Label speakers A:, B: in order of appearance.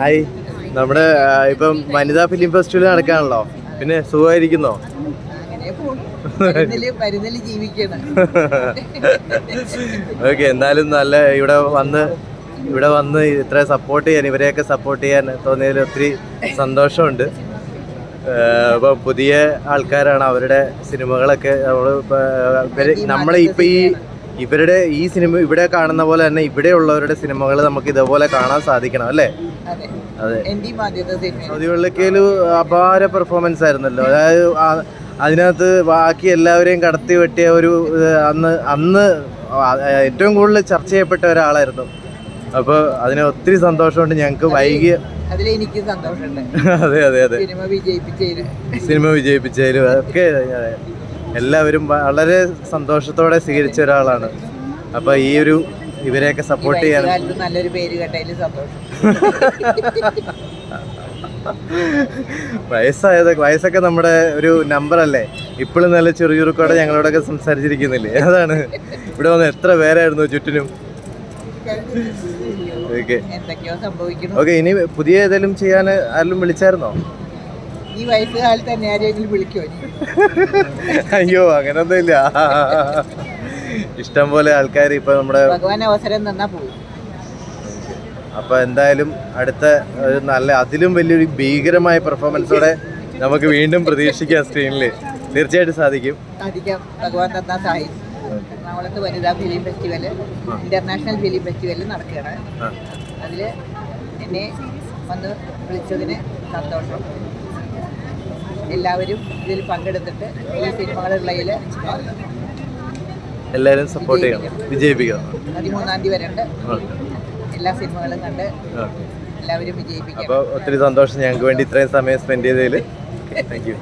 A: Hi. നമ്മുടെ ഇപ്പം വനിതാ ഫിലിം ഫെസ്റ്റിവൽ നടക്കാണല്ലോ. പിന്നെ സുഖമായിരിക്കുന്നോ? ഓക്കെ എന്നാലും നല്ല ഇവിടെ വന്ന് ഇവിടെ വന്ന് ഇത്ര സപ്പോർട്ട് ചെയ്യാൻ ഇവരെയൊക്കെ സപ്പോർട്ട് ചെയ്യാൻ തോന്നിയതിൽ ഒത്തിരി സന്തോഷമുണ്ട്. ഇപ്പം പുതിയ ആൾക്കാരാണ് അവരുടെ സിനിമകളൊക്കെ. നമ്മൾ നമ്മളെ ഇപ്പം ഈ ഇവരുടെ ഈ സിനിമ ഇവിടെ കാണുന്ന പോലെ തന്നെ ഇവിടെയുള്ളവരുടെ സിനിമകൾ നമുക്ക് ഇതേപോലെ കാണാൻ സാധിക്കണം അല്ലേ? സൗദികളിലേക്കൊരു അപാര പെർഫോമൻസ് ആയിരുന്നല്ലോ. അതായത് അതിനകത്ത് ബാക്കി എല്ലാവരെയും കടത്തി വെട്ടിയ ഒരു അന്ന് അന്ന് ഏറ്റവും കൂടുതൽ ചർച്ച ചെയ്യപ്പെട്ട ഒരാളായിരുന്നു. അപ്പൊ അതിന് ഒത്തിരി സന്തോഷമുണ്ട്. ഞങ്ങൾക്ക്
B: വൈകി സന്തോഷമുണ്ട്.
A: അതെ അതെ അതെ.
B: സിനിമ വിജയിപ്പിച്ചാലും
A: സിനിമ വിജയിപ്പിച്ചതിലും ഒക്കെ. എല്ലാവരും വളരെ സന്തോഷത്തോടെ സ്വീകരിച്ച ഒരാളാണ്. അപ്പൊ ഈ ഒരു ഇവരെയൊക്കെ സപ്പോർട്ട് ചെയ്യാൻ
B: നല്ലൊരു പേര് കേട്ടതിൽ സന്തോഷം.
A: വയസ്സായത് വയസ്സൊക്കെ നമ്മുടെ ഒരു നമ്പർ അല്ലേ? ഇപ്പോഴും നല്ല ചെറിയുറുക്കോടെ ഞങ്ങളോടൊക്കെ സംസാരിച്ചിരിക്കുന്നില്ലേ? അതാണ്. ഇവിടെ വന്ന് എത്ര പേരായിരുന്നു ചുറ്റിനും? ഓക്കെ. ഇനി പുതിയ ഏതെങ്കിലും ചെയ്യാൻ ആരെങ്കിലും വിളിച്ചായിരുന്നോ?
B: ഈ വയസ്സുകാലത്ത് തന്നെ ആരെങ്കിലും വിളിക്കുമോ ഇനി?
A: അയ്യോ അങ്ങനൊന്നുമില്ല. ഇഷ്ടം പോലെ ആൾക്കാർ ഇപ്പൊ നമ്മുടെ
B: ഭഗവാൻ അവസരം തന്നാ പോകും
A: അപ്പൊ എന്തായാലും അടുത്ത ഒരു നല്ല അതിലും വലിയൊരു ഭീകരമായ പെർഫോമൻസോടെ നമുക്ക് വീണ്ടും പ്രതീക്ഷിക്കാം സ്ക്രീനിൽ തീർച്ചയായിട്ടും സാധിക്കും.
B: സാധിക്കാം. ഭഗവാൻ തന്നാ സാധിക്കും എറണാകുളത്ത് വനിതാ film festival international film festival നടക്കുകയാണ്.
A: അതിൽ
B: അതിൽ എന്നെ വന്ന് വിളിച്ചതിന് സന്തോഷം. എല്ലാവരും ഇതിൽ പങ്കെടുത്തിട്ട് ഈ സിനിമകളുള്ളതിൽ
A: എല്ലാവരും സപ്പോർട്ട് ചെയ്യണം. വിജയിപ്പിക്കണം.
B: പതിമൂന്നാം തീയതി വരെ എല്ലാ സിനിമകളും കണ്ട്. എല്ലാവരും വിജയിപ്പിക്കാം
A: അപ്പോൾ ഒത്തിരി സന്തോഷം ഞങ്ങൾക്ക് വേണ്ടി ഇത്രയും സമയം സ്പെൻഡ് ചെയ്തതിൽ താങ്ക് യു